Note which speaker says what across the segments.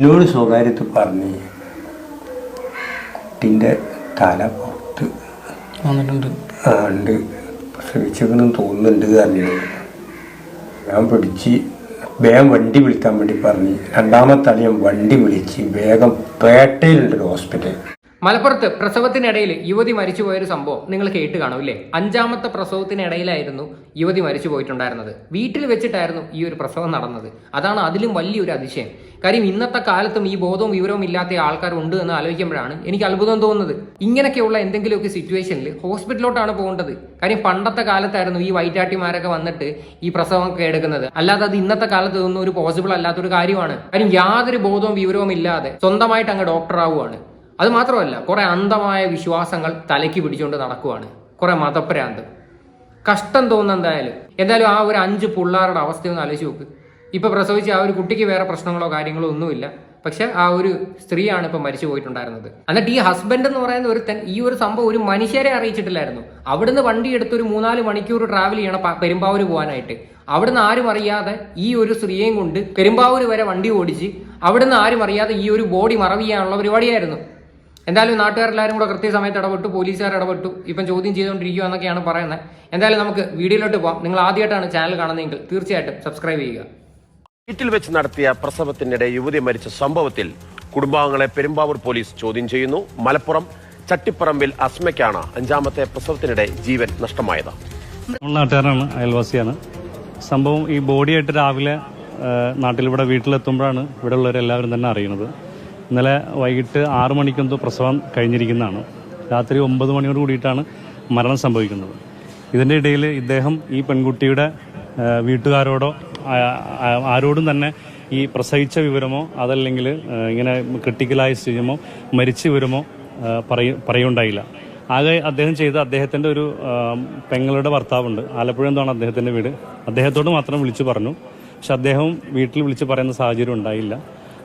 Speaker 1: എന്നോട് സ്വകാര്യത്തിൽ പറഞ്ഞ് കുട്ടിന്റെ തല പുറത്ത്
Speaker 2: വന്നിട്ടുണ്ട്.
Speaker 1: ആ, ഉണ്ട്. പ്രസവിച്ചെന്ന് തോന്നുന്നുണ്ട് അറിഞ്ഞത് ഞാൻ പിടിച്ച് വേഗം വണ്ടി വിളിക്കാൻ വേണ്ടി പറഞ്ഞ് രണ്ടാമത്തെ അളിയൻ വണ്ടി വിളിച്ച് വേഗം പേട്ടയിലുണ്ടൊരു ഹോസ്പിറ്റൽ.
Speaker 2: മലപ്പുറത്ത് പ്രസവത്തിനിടയിൽ യുവതി മരിച്ചുപോയ ഒരു സംഭവം നിങ്ങൾ കേട്ട് കാണും അല്ലേ അഞ്ചാമത്തെ പ്രസവത്തിനിടയിലായിരുന്നു യുവതി മരിച്ചു പോയിട്ടുണ്ടായിരുന്നത് വീട്ടിൽ വെച്ചിട്ടായിരുന്നു ഈ ഒരു പ്രസവം നടന്നത്. അതാണ് അതിലും വലിയൊരു അതിശയം. കാര്യം ഇന്നത്തെ കാലത്തും ഈ ബോധവും വിവരവും ഇല്ലാത്ത ആൾക്കാർ ഉണ്ട് എന്ന് ആലോചിക്കുമ്പോഴാണ് എനിക്ക് അത്ഭുതം തോന്നുന്നത്. ഇങ്ങനെയൊക്കെയുള്ള എന്തെങ്കിലുമൊക്കെ സിറ്റുവേഷനിൽ ഹോസ്പിറ്റലിലോട്ടാണ് പോകേണ്ടത്. കാര്യം പണ്ടത്തെ കാലത്തായിരുന്നു ഈ വൈറ്റാട്ടിമാരൊക്കെ വന്നിട്ട് ഈ പ്രസവമൊക്കെ എടുക്കുന്നത്. അല്ലാതെ അത് ഇന്നത്തെ കാലത്ത് ഒന്നും ഒരു പോസിബിൾ അല്ലാത്തൊരു കാര്യമാണ്. കാര്യം യാതൊരു ബോധവും വിവരവും ഇല്ലാതെ സ്വന്തമായിട്ട് അങ്ങ് ഡോക്ടർ ആവുകയാണ് അത് മാത്രമല്ല കുറെ അന്ധമായ വിശ്വാസങ്ങൾ തലയ്ക്ക് പിടിച്ചുകൊണ്ട് നടക്കുവാണ്. കുറെ മതപ്രാന്ത് കഷ്ടം തോന്നുന്ന എന്തായാലും എന്തായാലും ആ ഒരു അഞ്ച് പിള്ളേരുടെ അവസ്ഥയൊന്ന് ആലോചിച്ച് നോക്ക്. ഇപ്പൊ പ്രസവിച്ച ആ ഒരു കുട്ടിക്ക് വേറെ പ്രശ്നങ്ങളോ കാര്യങ്ങളോ ഒന്നുമില്ല. പക്ഷെ ആ ഒരു സ്ത്രീയാണ് ഇപ്പൊ മരിച്ചു പോയിട്ടുണ്ടായിരുന്നത്. എന്നിട്ട് ഈ ഹസ്ബൻഡ് എന്ന് പറയുന്ന ഒരുത്തൻ ഈ ഒരു സംഭവം ഒരു മനുഷ്യരെ അറിയിച്ചിട്ടില്ലായിരുന്നു. അവിടുന്ന് വണ്ടി എടുത്ത് ഒരു മൂന്നാൽ മണിക്കൂർ ട്രാവൽ ചെയ്യണം പെരുമ്പാവൂർ പോകാനായിട്ട്. അവിടുന്ന് ആരും അറിയാതെ ഈ ഒരു സ്ത്രീയെയും കൊണ്ട് പെരുമ്പാവൂര് വരെ വണ്ടി ഓടിച്ച് അവിടുന്ന് ആരും അറിയാതെ ഈ ഒരു ബോഡി മറവ് ചെയ്യാനുള്ള പരിപാടിയായിരുന്നു. എന്തായാലും നാട്ടുകാരെല്ലാവരും കൂടെ കൃത്യസമയത്ത് ഇടപെട്ടു പോലീസുകാർ ഇടപെട്ടു. ഇപ്പം ചോദ്യം ചെയ്തുകൊണ്ടിരിക്കുക എന്നൊക്കെയാണ് പറയുന്നത്. എന്തായാലും നമുക്ക് വീഡിയോയിലോട്ട് പോകാം നിങ്ങൾ ആദ്യമായിട്ടാണ് ചാനൽ കാണുന്നതെങ്കിൽ തീർച്ചയായിട്ടും സബ്സ്ക്രൈബ് ചെയ്യുക.
Speaker 3: വീട്ടിൽ വെച്ച് നടത്തിയ പ്രസവത്തിനിടെ യുവതി മരിച്ച സംഭവത്തിൽ കുടുംബാംഗങ്ങളെ പെരുമ്പാവൂർ പോലീസ് ചോദ്യം ചെയ്യുന്നു. മലപ്പുറം ചട്ടിപ്പറമ്പിൽ അസ്മയ്ക്കാണ് അഞ്ചാമത്തെ പ്രസവത്തിനിടെ ജീവൻ നഷ്ടമായത്.
Speaker 4: നാട്ടുകാരാണ് അയൽവാസിയാണ്. സംഭവം ഈ ബോഡിയായിട്ട് രാവിലെ നാട്ടിലിവിടെ വീട്ടിലെത്തുമ്പോഴാണ് ഇവിടെ ഉള്ളവരെല്ലാവരും തന്നെ അറിയുന്നത്. ഇന്നലെ വൈകിട്ട് ആറു മണിക്കെന്തോ പ്രസവം കഴിഞ്ഞിരിക്കുന്നതാണ്. രാത്രി ഒമ്പത് മണിയോട് കൂടിയിട്ടാണ് മരണം സംഭവിക്കുന്നത്. ഇതിന്റെ ഇടയിൽ ഇദ്ദേഹം ഈ പെൺകുട്ടിയുടെ വീട്ടുകാരോടോ ആരോടും തന്നെ ഈ പ്രസവിച്ച വിവരമോ അതല്ലെങ്കിൽ ഇങ്ങനെ ക്രിട്ടിക്കലായ സ്ഥിതിമോ മരിച്ച വിവരമോ പറയ പറയുണ്ടായില്ല. ആകെ അദ്ദേഹം ചെയ്ത അദ്ദേഹത്തിന്റെ ഒരു പെങ്ങളുടെ ഭർത്താവുണ്ട്. ആലപ്പുഴ എന്താണ് അദ്ദേഹത്തിന്റെ വീട്? അദ്ദേഹത്തോട് മാത്രം വിളിച്ചു പറഞ്ഞു. പക്ഷെ അദ്ദേഹം വീട്ടിൽ വിളിച്ച് പറയുന്ന സാഹചര്യം ഉണ്ടായില്ല.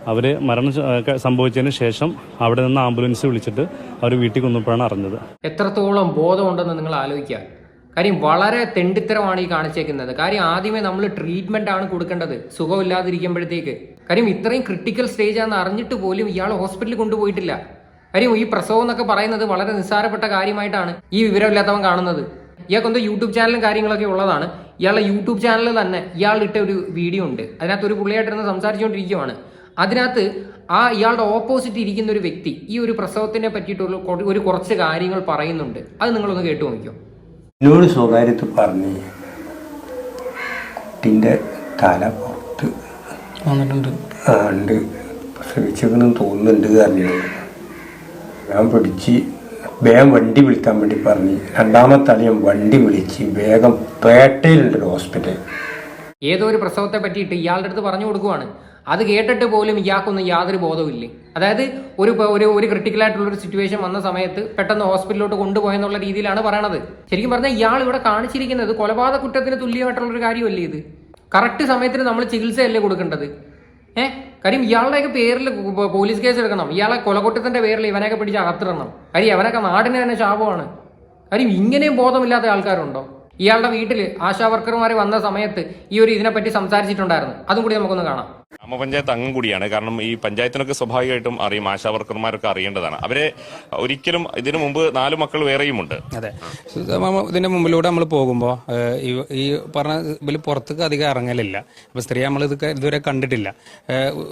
Speaker 4: അവർ മരണം സംഭവിച്ചതിന് ശേഷം അവിടെ നിന്ന് ആംബുലൻസ് വിളിച്ചിട്ട് അവർ വീട്ടിൽ കൊന്നപ്പോഴാണ് അറിഞ്ഞത്.
Speaker 2: എത്രത്തോളം ബോധമുണ്ടെന്ന് നിങ്ങൾ ആലോചിക്കുക. കാര്യം വളരെ തെണ്ടിത്തരമാണ് ഈ കാണിച്ചേക്കുന്നത്. കാര്യം ആദ്യമേ നമ്മൾ ട്രീറ്റ്മെന്റ് ആണ് കൊടുക്കേണ്ടത്. സുഖമില്ലാതിരിക്കുമ്പോഴത്തേക്ക്. കാര്യം ഇത്രയും ക്രിട്ടിക്കൽ സ്റ്റേജ് ആണെന്ന് അറിഞ്ഞിട്ട് പോലും ഇയാൾ ഹോസ്പിറ്റലിൽ കൊണ്ടുപോയിട്ടില്ല. കാര്യം ഈ പ്രസവം എന്നൊക്കെ പറയുന്നത് വളരെ നിസ്സാരപ്പെട്ട കാര്യമായിട്ടാണ് ഈ വിവരമില്ലാത്തവൻ കാണുന്നത്. ഇയാൾക്ക് എന്തോ യൂട്യൂബ് ചാനലും കാര്യങ്ങളൊക്കെ ഉള്ളതാണ്. ഇയാളുടെ യൂട്യൂബ് ചാനലിൽ തന്നെ ഇയാൾ ഇട്ട ഒരു വീഡിയോ ഉണ്ട്. അതിനകത്ത് ഒരു പുള്ളിയായിട്ടിരുന്ന് സംസാരിച്ചുകൊണ്ടിരിക്കുവാണ്. അതിനകത്ത് ആ ഇയാളുടെ ഓപ്പോസിറ്റ് ഇരിക്കുന്ന ഒരു വ്യക്തി ഈ ഒരു പ്രസവത്തിനെ പറ്റിയിട്ടുള്ള ഒരു കുറച്ച് കാര്യങ്ങൾ പറയുന്നുണ്ട്. അത് നിങ്ങളൊന്ന് കേട്ടു നോക്കിയോ
Speaker 1: എന്നോട് സ്വകാര്യത്തിൽ പറഞ്ഞ് കുട്ടിന്റെ തല പുറത്ത്
Speaker 2: വന്നിട്ടുണ്ട്.
Speaker 1: ആ, ഉണ്ട്. പ്രസവിച്ചെന്ന് തോന്നുന്നുണ്ട് അറിഞ്ഞത് ഞാൻ പിടിച്ച് വേഗം വണ്ടി വിളിക്കാൻ വേണ്ടി പറഞ്ഞ് രണ്ടാമത്തെ അളിയൻ വണ്ടി വിളിച്ച് വേഗം പേട്ടയിലുണ്ട് ഹോസ്പിറ്റൽ.
Speaker 2: ഏതോ ഒരു പ്രസവത്തെ പറ്റിയിട്ട് ഇയാളുടെ അടുത്ത് പറഞ്ഞു കൊടുക്കുവാണ്. അത് കേട്ടിട്ട് പോലും ഇയാൾക്കൊന്നും യാതൊരു ബോധവുമില്ലേ അതായത് ഒരു ഒരു ഒരു ക്രിട്ടിക്കൽ ആയിട്ടുള്ള ഒരു സിറ്റുവേഷൻ വന്ന സമയത്ത് പെട്ടെന്ന് ഹോസ്പിറ്റലിലോട്ട് കൊണ്ടുപോയെന്നുള്ള രീതിയിലാണ് പറയണത്. ശരിക്കും പറഞ്ഞാൽ ഇയാൾ ഇവിടെ കാണിച്ചിരിക്കുന്നത് കൊലപാതക കുറ്റത്തിന് തുല്യമായിട്ടുള്ള ഒരു കാര്യമല്ലേ ഇത്? കറക്റ്റ് സമയത്തിന് നമ്മൾ ചികിത്സയല്ലേ കൊടുക്കേണ്ടത്? ഏഹ് കാര്യം ഇയാളുടെയൊക്കെ പേരിൽ പോലീസ് കേസ് എടുക്കണം. ഇയാളെ കൊലകുറ്റത്തിന്റെ പേരിൽ ഇവനെയൊക്കെ പിടിച്ച് അകത്തിടണം. കാര്യം ഇവനൊക്കെ നാടിന് തന്നെ ശാപമാണ്. കാര്യം ഇങ്ങനെയും ബോധമില്ലാത്ത ആൾക്കാരുണ്ടോ? ഇയാളുടെ വീട്ടിൽ ആശാ വർക്കർമാർ വന്ന സമയത്ത് ഈ ഒരു ഇതിനെപ്പറ്റി സംസാരിച്ചിട്ടുണ്ടായിരുന്നു. അതും കൂടി നമുക്കൊന്ന് കാണാം.
Speaker 5: ഗ്രാമപഞ്ചായത്ത് അംഗം കൂടിയാണ്. കാരണം ഈ പഞ്ചായത്തിനൊക്കെ സ്വാഭാവികമായിട്ടും അറിയും ആശാ വർക്കർമാരൊക്കെ അറിയേണ്ടതാണ്. അവരെ ഒരിക്കലും ഇതിനു മുമ്പ് നാല് മക്കൾ വേറെയുമുണ്ട്.
Speaker 6: അതെ. ഇതിന്റെ മുമ്പിലൂടെ നമ്മൾ പോകുമ്പോൾ ഈ പറഞ്ഞ ഇതിൽ പുറത്തേക്ക് അധികം ഇറങ്ങലില്ല. അപ്പൊ സ്ത്രീ നമ്മൾ ഇത് ഇതുവരെ കണ്ടിട്ടില്ല.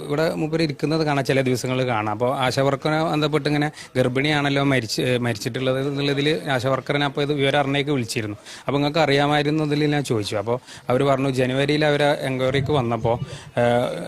Speaker 6: ഇവിടെ മുമ്പിൽ ഇരിക്കുന്നത് കാണാം ചില ദിവസങ്ങളിൽ കാണാം. അപ്പോൾ ആശാവർക്കറെ ബന്ധപ്പെട്ട് ഇങ്ങനെ ഗർഭിണിയാണല്ലോ മരിച്ച് മരിച്ചിട്ടുള്ളത് എന്നുള്ളതിൽ ആശാവർക്കറിനെ അപ്പോൾ ഇത് വിവരം അറിഞ്ഞേക്ക് വിളിച്ചിരുന്നു. അപ്പോൾ നിങ്ങൾക്ക് അറിയാമായിരുന്നതിൽ ഞാൻ ചോദിച്ചു. അപ്പോൾ അവർ പറഞ്ഞു ജനുവരിയിൽ അവർ എൻക്വയറിക്ക് വന്നപ്പോൾ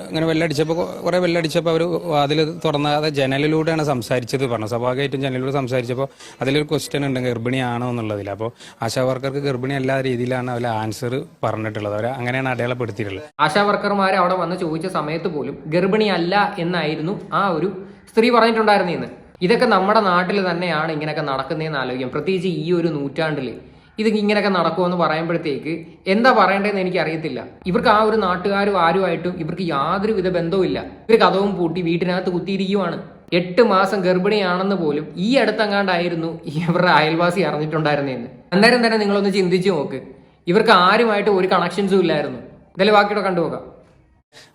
Speaker 6: ഇങ്ങനെ വെല്ലടിച്ചപ്പോൾ കുറേ വെല്ലടിച്ചപ്പോൾ അവർ വാതിൽ തുറന്നാതെ ജനലിലൂടെയാണ് സംസാരിച്ചത്. പറഞ്ഞു സ്വാഭാവികമായിട്ടും ജനലിലൂടെ സംസാരിച്ചപ്പോൾ അതിലൊരു ക്വസ്റ്റ്യൻ ഉണ്ട് ഗർഭിണിയാണോ എന്നുള്ളതിൽ അപ്പോൾ ആശാ വർക്കർക്ക് ഗർഭിണി എല്ലാ രീതിയിലാണ് അവർ ആൻസർ പറഞ്ഞിട്ടുള്ളത്. അവർ അങ്ങനെയാണ് അടയാളപ്പെടുത്തിയിട്ടുള്ളത്.
Speaker 2: ആശാ വർക്കർമാർ അവിടെ വന്ന് ചോദിച്ച സമയത്ത് പോലും ഗർഭിണി അല്ല എന്നായിരുന്നു ആ ഒരു സ്ത്രീ പറഞ്ഞിട്ടുണ്ടായിരുന്നു ഇന്ന് ഇതൊക്കെ നമ്മുടെ നാട്ടിൽ തന്നെയാണ് ഇങ്ങനെയൊക്കെ നടക്കുന്നതെന്ന് ആലോചിക്കാം. പ്രത്യേകിച്ച് ഈ ഒരു നൂറ്റാണ്ടിൽ ഇത് ഇങ്ങനെയൊക്കെ നടക്കുമെന്ന് പറയുമ്പോഴത്തേക്ക് എന്താ പറയേണ്ടതെന്ന് എനിക്ക് അറിയത്തില്ല ഇവർക്ക് ആ ഒരു നാട്ടുകാരും ആരുമായിട്ടും ഇവർക്ക് യാതൊരു വിധ ബന്ധവുമില്ല. ഇവർ കഥവും പൂട്ടി വീട്ടിനകത്ത് കുത്തിയിരിക്കുവാണ്. എട്ട് മാസം ഗർഭിണിയാണെന്ന് പോലും ഈ അടുത്തെങ്ങാണ്ടായിരുന്നു ഇവരുടെ അയൽവാസി അറിഞ്ഞിട്ടുണ്ടായിരുന്നതെന്ന്. അന്നേരം തന്നെ നിങ്ങളൊന്ന് ചിന്തിച്ചു നോക്ക്. ഇവർക്ക് ആരുമായിട്ട് ഒരു കണക്ഷൻസും ഇല്ലായിരുന്നു. എന്തായാലും ബാക്കിയുടെ കണ്ടുപോകാം.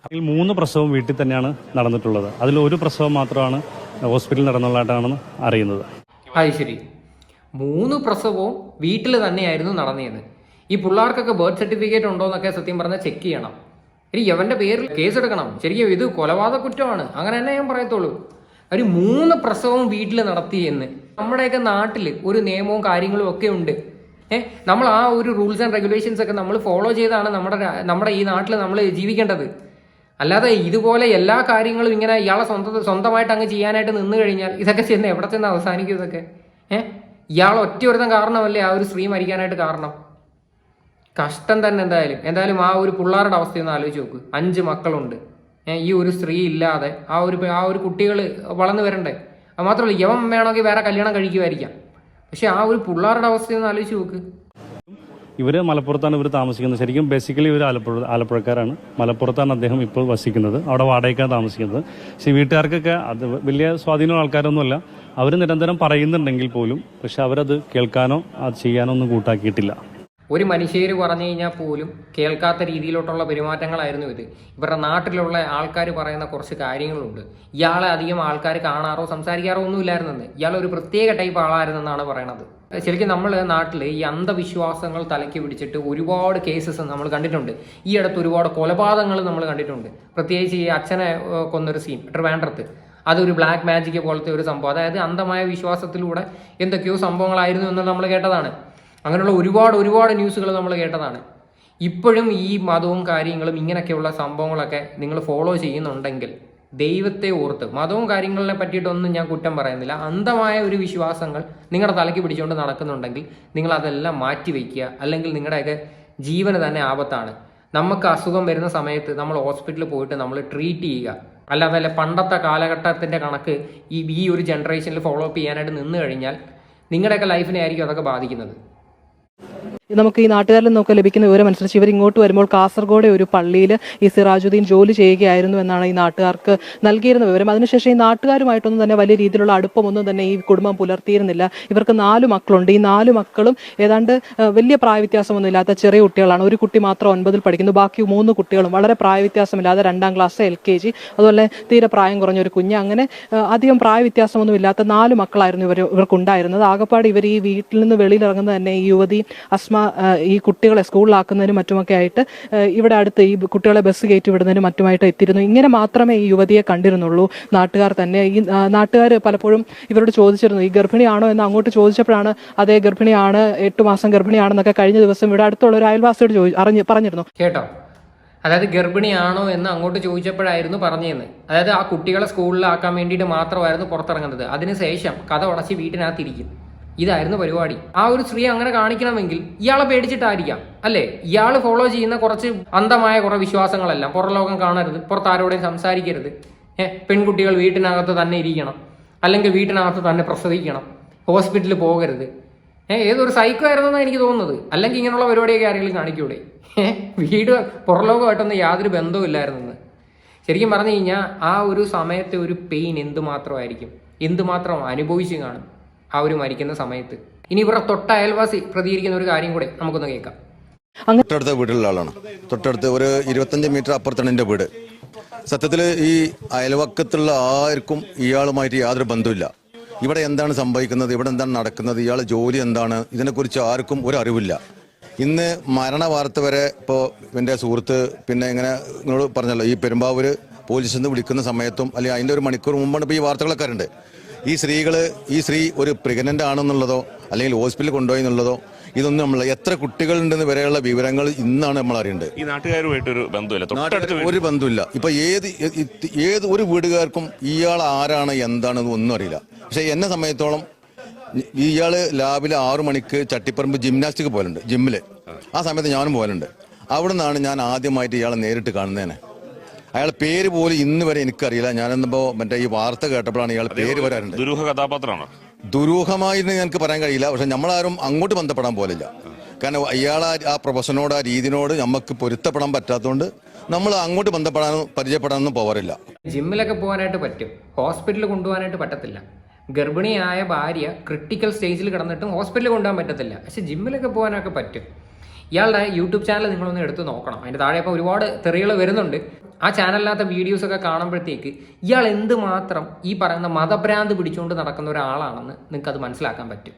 Speaker 4: അതിൽ മൂന്ന് പ്രസവം വീട്ടിൽ തന്നെയാണ് നടന്നിട്ടുള്ളത്. അതിൽ ഒരു പ്രസവം മാത്രമാണ് ഹോസ്പിറ്റലിൽ നടന്നുള്ളതായിട്ടാണ് അറിയുന്നത്.
Speaker 2: അത് ശരി. മൂന്ന് പ്രസവവും വീട്ടിൽ തന്നെയായിരുന്നു നടന്നത് ഈ പിള്ളേർക്കൊക്കെ ബർത്ത് സർട്ടിഫിക്കറ്റ് ഉണ്ടോ എന്നൊക്കെ സത്യം പറഞ്ഞാൽ ചെക്ക് ചെയ്യണം. ഇനി യവന്റെ പേരിൽ കേസ് എടുക്കണം. ശരിക്കും ഇത് കൊലപാതക കുറ്റമാണ്. അങ്ങനെ തന്നെ ഞാൻ പറയത്തുള്ളൂ. ഒരു മൂന്ന് പ്രസവവും വീട്ടിൽ നടത്തി എന്ന്. നമ്മുടെയൊക്കെ നാട്ടിൽ ഒരു നിയമവും കാര്യങ്ങളും ഒക്കെ ഉണ്ട്. ഏഹ് നമ്മൾ ആ ഒരു റൂൾസ് ആൻഡ് റെഗുലേഷൻസ് ഒക്കെ നമ്മൾ ഫോളോ ചെയ്താണ് നമ്മുടെ നമ്മുടെ ഈ നാട്ടിൽ നമ്മൾ ജീവിക്കേണ്ടത്. അല്ലാതെ ഇതുപോലെ എല്ലാ കാര്യങ്ങളും ഇങ്ങനെ ഇയാളെ സ്വന്തം സ്വന്തമായിട്ട് അങ്ങ് ചെയ്യാനായിട്ട് നിന്ന് കഴിഞ്ഞാൽ ഇതൊക്കെ ചെന്ന് എവിടെ ചെന്ന് അവസാനിക്കും ഇതൊക്കെ? ഏഹ് ഇയാൾ ഒറ്റ ഒരുത്തം കാരണമല്ലേ ആ ഒരു സ്ത്രീ മരിക്കാനായിട്ട് കാരണം? കഷ്ടം തന്നെ എന്തായാലും. എന്തായാലും ആ ഒരു പിള്ളേരുടെ അവസ്ഥ ഒന്ന് ആലോചിച്ച് നോക്ക്. അഞ്ച് മക്കളുണ്ട്. ഈ ഒരു സ്ത്രീ ഇല്ലാതെ ആ ഒരു ആ ഒരു കുട്ടികൾ വളർന്നു വരണ്ടേ? അത് മാത്രമല്ല യവൻ വേണമെങ്കിൽ വേറെ കല്യാണം കഴിക്കുമായിരിക്കാം. പക്ഷെ ആ ഒരു പിള്ളേരുടെ അവസ്ഥ ഒന്ന് ആലോചിച്ച് നോക്ക്.
Speaker 4: ഇവർ മലപ്പുറത്താണ് ഇവർ താമസിക്കുന്നത്. ശരിക്കും ബേസിക്കലി ഇവർ ആലപ്പുഴ ആലപ്പുഴക്കാരാണ്. മലപ്പുറത്താണ് അദ്ദേഹം ഇപ്പോൾ വസിക്കുന്നത്. അവിടെ വാടകയ്ക്കാണ് താമസിക്കുന്നത്. പക്ഷേ വീട്ടുകാർക്കൊക്കെ അത് വലിയ സ്വാധീനമുള്ള ആൾക്കാരൊന്നുമല്ല. അവർ നിരന്തരം പറയുന്നുണ്ടെങ്കിൽ പോലും പക്ഷെ അവരത് കേൾക്കാനോ അത് ചെയ്യാനോ ഒന്നും കൂട്ടാക്കിയിട്ടില്ല.
Speaker 2: ഒരു മനുഷ്യര് പറഞ്ഞു കഴിഞ്ഞാൽ പോലും കേൾക്കാത്ത രീതിയിലോട്ടുള്ള പെരുമാറ്റങ്ങളായിരുന്നു ഇത്. ഇവരുടെ നാട്ടിലുള്ള ആൾക്കാർ പറയുന്ന കുറച്ച് കാര്യങ്ങളുണ്ട്. ഇയാളെ അധികം ആൾക്കാർ കാണാറോ സംസാരിക്കാറോ ഒന്നും ഇല്ലായിരുന്നെന്ന് ഇയാൾ ഒരു പ്രത്യേക ടൈപ്പ് ആളായിരുന്നെന്നാണ് പറയണത്. ശരിക്കും നമ്മൾ നാട്ടിൽ ഈ അന്ധവിശ്വാസങ്ങൾ തലയ്ക്ക് പിടിച്ചിട്ട് ഒരുപാട് കേസസ് നമ്മൾ കണ്ടിട്ടുണ്ട്. ഈ അടുത്ത് ഒരുപാട് കൊലപാതകങ്ങൾ നമ്മൾ കണ്ടിട്ടുണ്ട്. പ്രത്യേകിച്ച് ഈ അച്ഛനെ കൊന്നൊരു സീൻ ട്രിവാൻഡ്രത്ത് അതൊരു ബ്ലാക്ക് മാജിക് പോലത്തെ ഒരു സംഭവം. അതായത് അന്ധമായ വിശ്വാസത്തിലൂടെ എന്തൊക്കെയോ സംഭവങ്ങളായിരുന്നു എന്ന് നമ്മൾ കേട്ടതാണ്. അങ്ങനെയുള്ള ഒരുപാട് ഒരുപാട് ന്യൂസുകൾ നമ്മൾ കേട്ടതാണ്. ഇപ്പോഴും ഈ മതവും കാര്യങ്ങളും ഇങ്ങനെയൊക്കെയുള്ള സംഭവങ്ങളൊക്കെ നിങ്ങൾ ഫോളോ ചെയ്യുന്നുണ്ടെങ്കിൽ ദൈവത്തെ ഓർത്ത് മതവും കാര്യങ്ങളെ പറ്റിയിട്ടൊന്നും ഞാൻ കുറ്റം പറയുന്നില്ല. അന്ധമായ ഒരു വിശ്വാസങ്ങൾ നിങ്ങളുടെ തലയ്ക്ക് പിടിച്ചുകൊണ്ട് നടക്കുന്നുണ്ടെങ്കിൽ നിങ്ങൾ അതെല്ലാം മാറ്റി വയ്ക്കുക. അല്ലെങ്കിൽ നിങ്ങളുടെയൊക്കെ ജീവന് തന്നെ ആപത്താണ്. നമുക്ക് അസുഖം വരുന്ന സമയത്ത് നമ്മൾ ഹോസ്പിറ്റലിൽ പോയിട്ട് നമ്മൾ ട്രീറ്റ് ചെയ്യുക. അല്ലാതെ പണ്ടത്തെ കാലഘട്ടത്തിന്റെ കണക്ക് ഈ ഈ ഒരു ജനറേഷനിൽ ഫോളോ അപ്പ് ചെയ്യാനായിട്ട് നിന്ന് കഴിഞ്ഞാൽ നിങ്ങളുടെയൊക്കെ ലൈഫിനെ ആയിരിക്കും അതൊക്കെ ബാധിക്കുന്നത്.
Speaker 7: നമുക്ക് ഈ നാട്ടുകാരിൽ നിന്നൊക്കെ ലഭിക്കുന്ന വിവരം അനുസരിച്ച് ഇവർ ഇങ്ങോട്ട് വരുമ്പോൾ കാസർഗോഡ് ഒരു പള്ളിയിൽ ഈ സിറാജുദ്ദീൻ ജോലി ചെയ്യുകയായിരുന്നു എന്നാണ് ഈ നാട്ടുകാർക്ക് നൽകിയിരുന്ന വിവരം. അതിനുശേഷം ഈ നാട്ടുകാരുമായിട്ടൊന്നും തന്നെ വലിയ രീതിയിലുള്ള അടുപ്പമൊന്നും തന്നെ ഈ കുടുംബം പുലർത്തിയിരുന്നില്ല. ഇവർക്ക് നാല് മക്കളുണ്ട്. ഈ നാല് മക്കളും ഏതാണ്ട് വലിയ പ്രായവ്യത്യാസമൊന്നും ഇല്ലാത്ത ചെറിയ കുട്ടികളാണ്. ഒരു കുട്ടി മാത്രം ഒൻപതിൽ പഠിക്കുന്നു. ബാക്കി മൂന്ന് കുട്ടികളും വളരെ പ്രായവ്യത്യാസമില്ലാതെ രണ്ടാം ക്ലാസ് എൽ കെ ജി. അതുപോലെ തീരെ പ്രായം കുറഞ്ഞ ഒരു കുഞ്ഞ്. അങ്ങനെ അധികം പ്രായവ്യത്യാസമൊന്നും ഇല്ലാത്ത നാല് മക്കളായിരുന്നു ഇവർ ഇവർക്കുണ്ടായിരുന്നത്. ആകപ്പാട് ഇവർ ഈ വീട്ടിൽ നിന്ന് വെളിയിലിറങ്ങുന്നത് തന്നെ ഈ യുവതി അസ്മ ഈ കുട്ടികളെ സ്കൂളിലാക്കുന്നതിനും മറ്റുമൊക്കെ ആയിട്ട് ഇവിടെ അടുത്ത് ഈ കുട്ടികളെ ബസ് കയറ്റി വിടുന്നതിനും മറ്റുമായിട്ട് എത്തിയിരുന്നു. ഇങ്ങനെ മാത്രമേ ഈ യുവതിയെ കണ്ടിരുന്നുള്ളൂ. നാട്ടുകാർ തന്നെ ഈ നാട്ടുകാർ പലപ്പോഴും ഇവരോട് ചോദിച്ചിരുന്നു ഈ ഗർഭിണിയാണോ? എന്ന് അങ്ങോട്ട് ചോദിച്ചപ്പോഴാണ് അതേ ഗർഭിണിയാണ് എട്ട് മാസം ഗർഭിണിയാണെന്നൊക്കെ കഴിഞ്ഞ ദിവസം ഇവിടെ അടുത്തുള്ള ഒരു അയൽവാസിയോട് ചോദി അറിഞ്ഞ് പറഞ്ഞിരുന്നു.
Speaker 2: കേട്ടോ? അതായത് ഗർഭിണിയാണോ എന്ന് അങ്ങോട്ട് ചോദിച്ചപ്പോഴായിരുന്നു പറഞ്ഞതെന്ന് അതായത് ആ കുട്ടികളെ സ്കൂളിലാക്കാൻ വേണ്ടിയിട്ട് മാത്രമായിരുന്നു പുറത്തിറങ്ങുന്നത്. അതിനുശേഷം കഥ ഉടച്ച് വീട്ടിനകത്തിരിക്കും. ഇതായിരുന്നു പരിപാടി. ആ ഒരു സ്ത്രീ അങ്ങനെ കാണിക്കണമെങ്കിൽ ഇയാളെ പേടിച്ചിട്ടായിരിക്കാം അല്ലേ? ഇയാൾ ഫോളോ ചെയ്യുന്ന കുറച്ച് അന്ധമായ കുറെ വിശ്വാസങ്ങളെല്ലാം പുറലോകം കാണരുത് പുറത്ത് ആരോടെയും സംസാരിക്കരുത്. ഏഹ് പെൺകുട്ടികൾ വീട്ടിനകത്ത് തന്നെ ഇരിക്കണം അല്ലെങ്കിൽ വീട്ടിനകത്ത് തന്നെ പ്രസവിക്കണം ഹോസ്പിറ്റലിൽ പോകരുത്. ഏഹ് ഏതൊരു സൈക്കോ ആയിരുന്നെന്നാണ് എനിക്ക് തോന്നുന്നത്. അല്ലെങ്കിൽ ഇങ്ങനെയുള്ള പരിപാടിയൊക്കെ ആരെങ്കിലും കാണിക്കൂടെ? ഏഹ് വീട് പുറലോകമായിട്ടൊന്നും യാതൊരു ബന്ധവും ഇല്ലായിരുന്നെന്ന്. ശരിക്കും പറഞ്ഞു കഴിഞ്ഞാൽ ആ ഒരു സമയത്തെ ഒരു പെയിൻ എന്തുമാത്രമായിരിക്കും? എന്തുമാത്രം അനുഭവിച്ചു കാണും? ആ ഒരു മരിക്കുന്ന സമയത്ത്. ഇനി ഇവരുടെ തൊട്ട അയൽവാസി പ്രതികരിക്കുന്ന ഒരു കാര്യം കൂടെ നമുക്കൊന്ന് കേൾക്കാം.
Speaker 8: തൊട്ടടുത്ത വീട്ടിലുള്ള ആളാണ്. തൊട്ടടുത്ത് ഒരു ഇരുപത്തഞ്ച് മീറ്റർ അപ്പുറത്താണ് എന്റെ വീട്. സത്യത്തിൽ ഈ അയൽവക്കത്തുള്ള ആർക്കും ഇയാളുമായിട്ട് യാതൊരു ബന്ധമില്ല ഇവിടെ എന്താണ് സംഭവിക്കുന്നത്? ഇവിടെ എന്താണ് നടക്കുന്നത്? ഇയാൾ ജോലി എന്താണ്? ഇതിനെക്കുറിച്ച് ആർക്കും ഒരു അറിവില്ല. ഇന്ന് മരണ വാർത്ത വരെ ഇപ്പോൾ എന്റെ സുഹൃത്ത് പിന്നെ ഇങ്ങനെ നിങ്ങളോട് പറഞ്ഞല്ലോ ഈ പെരുമ്പാവൂർ പോലീസിൽ നിന്ന് വിളിക്കുന്ന സമയത്തും അല്ലെങ്കിൽ അതിന്റെ ഒരു മണിക്കൂർ മുമ്പാണ് ഇപ്പോൾ ഈ വാർത്തകളൊക്കെ ഉണ്ട് ഈ സ്ത്രീകൾ ഈ സ്ത്രീ ഒരു പ്രഗ്നന്റ് ആണെന്നുള്ളതോ അല്ലെങ്കിൽ ഹോസ്പിറ്റലിൽ കൊണ്ടുപോയി എന്നുള്ളതോ ഇതൊന്നും നമ്മൾ എത്ര കുട്ടികളുണ്ടെന്ന് വരെയുള്ള വിവരങ്ങൾ ഇന്നാണ് നമ്മൾ അറിയേണ്ടത്.
Speaker 5: ഈ നാട്ടുകാരുമായിട്ടൊരു ബന്ധമില്ല.
Speaker 8: ഒരു ബന്ധമില്ല. ഇപ്പൊ ഏത് ഏത് ഒരു വീടുകാർക്കും ഇയാൾ ആരാണ് എന്താണെന്ന് ഒന്നും അറിയില്ല. പക്ഷെ എന്നെ സംബന്ധിച്ചോളം ഇയാൾ രാവിലെ ആറു മണിക്ക് ചട്ടിപ്പറമ്പ് ജിംനാസ്റ്റിക് പോലുണ്ട് ജിമ്മിൽ ആ സമയത്ത് ഞാനും പോലുണ്ട് അവിടെ നിന്നാണ് ഞാൻ ആദ്യമായിട്ട് ഇയാളെ നേരിട്ട് കാണുന്നതിനെ അയാളെ പേര് പോലും ഇന്ന് വരെ എനിക്കറിയില്ല. ഞാനെന്നപ്പോ മറ്റേ ഈ വാർത്ത കേട്ടപ്പോഴാണ് ഇയാൾ പേര് വരാറുണ്ട്.
Speaker 5: ദുരൂഹ കഥാപാത്രമാണ്.
Speaker 8: ദുരൂഹമായിരുന്നു ഞങ്ങൾക്ക് പറയാൻ കഴിയില്ല. പക്ഷെ നമ്മളാരും അങ്ങോട്ട് ബന്ധപ്പെടാൻ പോലില്ല. കാരണം ഇയാൾ ആ പ്രൊഫഷനോട് ആ രീതിനോട് നമുക്ക് പൊരുത്തപ്പെടാൻ പറ്റാത്തതുകൊണ്ട് നമ്മൾ അങ്ങോട്ട് ബന്ധപ്പെടാനും പരിചയപ്പെടാനൊന്നും പോകാറില്ല
Speaker 2: ജിമ്മിലൊക്കെ പോകാനായിട്ട് പറ്റും. ഹോസ്പിറ്റലിൽ കൊണ്ടുപോകാനായിട്ട് പറ്റത്തില്ല. ഗർഭിണിയായ ഭാര്യ ക്രിട്ടിക്കൽ സ്റ്റേജിൽ കിടന്നിട്ടും ഹോസ്പിറ്റലിൽ കൊണ്ടുപോകാൻ പറ്റത്തില്ല. പക്ഷെ ജിമ്മിലൊക്കെ പോകാനൊക്കെ പറ്റും. ഇയാളുടെ യൂട്യൂബ് ചാനൽ നിങ്ങളൊന്ന് എടുത്ത് നോക്കണം. അതിന്റെ താഴെ ഇപ്പോൾ ഒരുപാട് തെറികൾ വരുന്നുണ്ട്. ആ ചാനലിനകത്തെ വീഡിയോസ് ഒക്കെ കാണുമ്പോഴത്തേക്ക് ഇയാൾ എന്തുമാത്രം ഈ പറയുന്ന മതഭ്രാന്ത് പിടിച്ചുകൊണ്ട് നടക്കുന്ന ഒരാളാണെന്ന് നിങ്ങൾക്ക് അത് മനസ്സിലാക്കാൻ പറ്റും.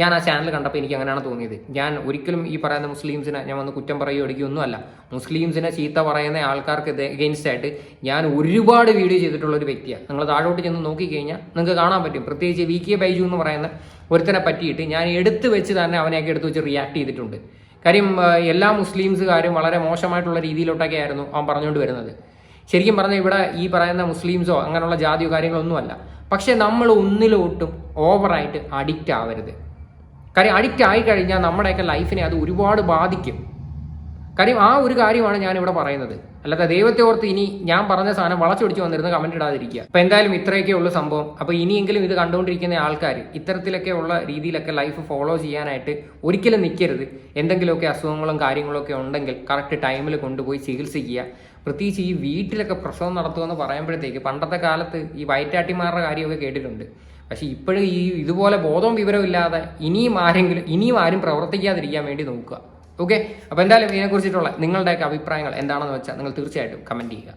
Speaker 2: ഞാൻ ആ ചാനൽ കണ്ടപ്പോൾ എനിക്ക് അങ്ങനെയാണ് തോന്നിയത്. ഞാൻ ഒരിക്കലും ഈ പറയുന്ന മുസ്ലിംസിനെ ഞാൻ വന്ന് കുറ്റം പറയുകയോ എടുക്കുകയൊന്നുമല്ല മുസ്ലിംസിനെ ചീത്ത പറയുന്ന ആൾക്കാർക്ക് എഗെയിൻസ്റ്റ് ആയിട്ട് ഞാൻ ഒരുപാട് വീഡിയോ ചെയ്തിട്ടുള്ള ഒരു വ്യക്തിയാണ് നിങ്ങൾ താഴോട്ട് ചെന്ന് നോക്കിക്കഴിഞ്ഞാൽ നിങ്ങൾക്ക് കാണാൻ പറ്റും. പ്രത്യേകിച്ച് വി കെ ബൈജു എന്ന് പറയുന്ന ഒരുത്തനെ പറ്റിയിട്ട് ഞാൻ എടുത്തു വെച്ച് തന്നെ അവനെയൊക്കെ എടുത്തു വെച്ച് റിയാക്ട് ചെയ്തിട്ടുണ്ട്. കാര്യം എല്ലാ മുസ്ലിംസുകാരും വളരെ മോശമായിട്ടുള്ള രീതിയിലോട്ടൊക്കെ ആയിരുന്നു അവൻ പറഞ്ഞുകൊണ്ട് വരുന്നത്. ശരിക്കും പറഞ്ഞാൽ ഇവിടെ ഈ പറയുന്ന മുസ്ലിംസോ അങ്ങനെയുള്ള ജാതിയോ കാര്യങ്ങളൊന്നുമല്ല. പക്ഷെ നമ്മൾ ഒന്നിലോട്ടും ഓവറായിട്ട് അഡിക്റ്റ് ആവരുത്. കാര്യം അഡിക്റ്റ് ആയി കഴിഞ്ഞാൽ നമ്മുടെയൊക്കെ ലൈഫിനെ അത് ഒരുപാട് ബാധിക്കും. കാര്യം ആ ഒരു കാര്യമാണ് ഞാൻ ഇവിടെ പറയുന്നത്. അല്ലാതെ ദൈവത്തെ ഓർത്ത് ഇനി ഞാൻ പറഞ്ഞ സാധനം വളച്ചൊടിച്ച് വന്നിരുന്ന കമന്റ് ഇടാതിരിക്കുക. അപ്പൊ എന്തായാലും ഇത്രയൊക്കെ ഉള്ള സംഭവം. അപ്പൊ ഇനിയെങ്കിലും ഇത് കണ്ടുകൊണ്ടിരിക്കുന്ന ആൾക്കാർ ഇത്തരത്തിലൊക്കെ ഉള്ള രീതിയിലൊക്കെ ലൈഫ് ഫോളോ ചെയ്യാനായിട്ട് ഒരിക്കലും നിൽക്കരുത് എന്തെങ്കിലുമൊക്കെ അസുഖങ്ങളും കാര്യങ്ങളൊക്കെ ഉണ്ടെങ്കിൽ കറക്റ്റ് ടൈമിൽ കൊണ്ടുപോയി ചികിത്സിക്കുക. പ്രത്യേകിച്ച് ഈ വീട്ടിലൊക്കെ പ്രസവം നടത്തുമെന്ന് പറയുമ്പോഴത്തേക്ക് പണ്ടത്തെ കാലത്ത് ഈ വയറ്റാട്ടിമാരുടെ കാര്യമൊക്കെ കേട്ടിട്ടുണ്ട്. പക്ഷെ ഇപ്പോഴും ഈ ഇതുപോലെ ബോധവും വിവരവും ഇല്ലാതെ ഇനിയും ആരെങ്കിലും ഇനിയും ആരും പ്രവർത്തിക്കാതിരിക്കാൻ വേണ്ടി നോക്കുക. ഓക്കെ അപ്പോൾ എന്തായാലും ഇതിനെക്കുറിച്ചിട്ടുള്ള നിങ്ങളുടെയൊക്കെ അഭിപ്രായങ്ങൾ എന്താണെന്ന് വെച്ചാൽ നിങ്ങൾ തീർച്ചയായിട്ടും കമന്റ് ചെയ്യുക.